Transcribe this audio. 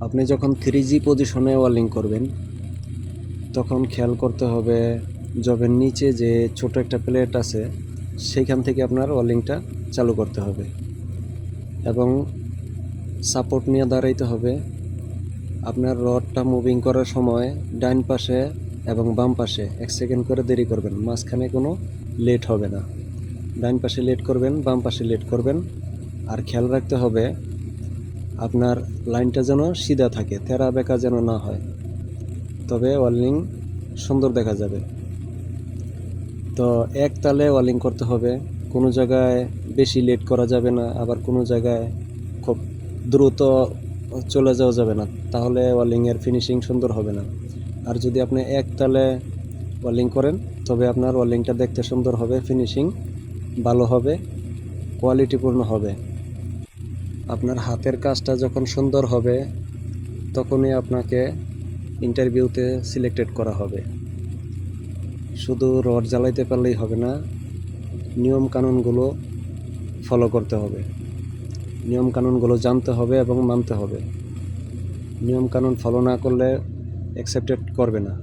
আপনি যখন থ্রি জি পজিশনে ওয়ার্লিং করবেন, তখন খেয়াল করতে হবে জবের নিচে যে ছোট একটা প্লেট আছে, সেইখান থেকে আপনার ওয়ার্লিংটা চালু করতে হবে। এবং সাপোর্ট নিয়ে দাঁড়াইতে হবে। আপনার রডটা মুভিং করার সময় ডাইন পাশে এবং বাম পাশে এক সেকেন্ড করে দেরি করবেন, মাঝখানে কোনো লেট হবে না। ডাইন পাশে লেট করবেন, বাম পাশে লেট করবেন। আর খেয়াল রাখতে হবে আপনার লাইনটা যেন সিধা থাকে তেরা বেঁকা যেন না হয়। তবে ওয়ার্লিং সুন্দর দেখা যাবে। তো এক তালে ওয়ার্লিং করতে হবে। কোনো জায়গায় বেশি লেট করা যাবে না, আবার কোনো জায়গায় খুব দ্রুত চলে যাওয়া যাবে না। তাহলে ওয়ার্লিংয়ের ফিনিশিং সুন্দর হবে না। আর যদি আপনি এক তালে ওয়ার্লিং করেন, তবে আপনার ওয়ার্লিংটা দেখতে সুন্দর হবে ফিনিশিং ভালো হবে কোয়ালিটিপূর্ণ হবে। আপনার হাতের কাজটা যখন সুন্দর হবে, তখনই আপনাকে ইন্টারভিউতে সিলেক্টেড করা হবে। শুধু রড জ্বালাইতে পারলেই হবে না, নিয়ম কানুনগুলো ফলো করতে হবে। নিয়ম কানুনগুলো জানতে হবে এবং মানতে হবে। নিয়ম কানুন ফলো না করলে অ্যাকসেপ্টেড করবে না।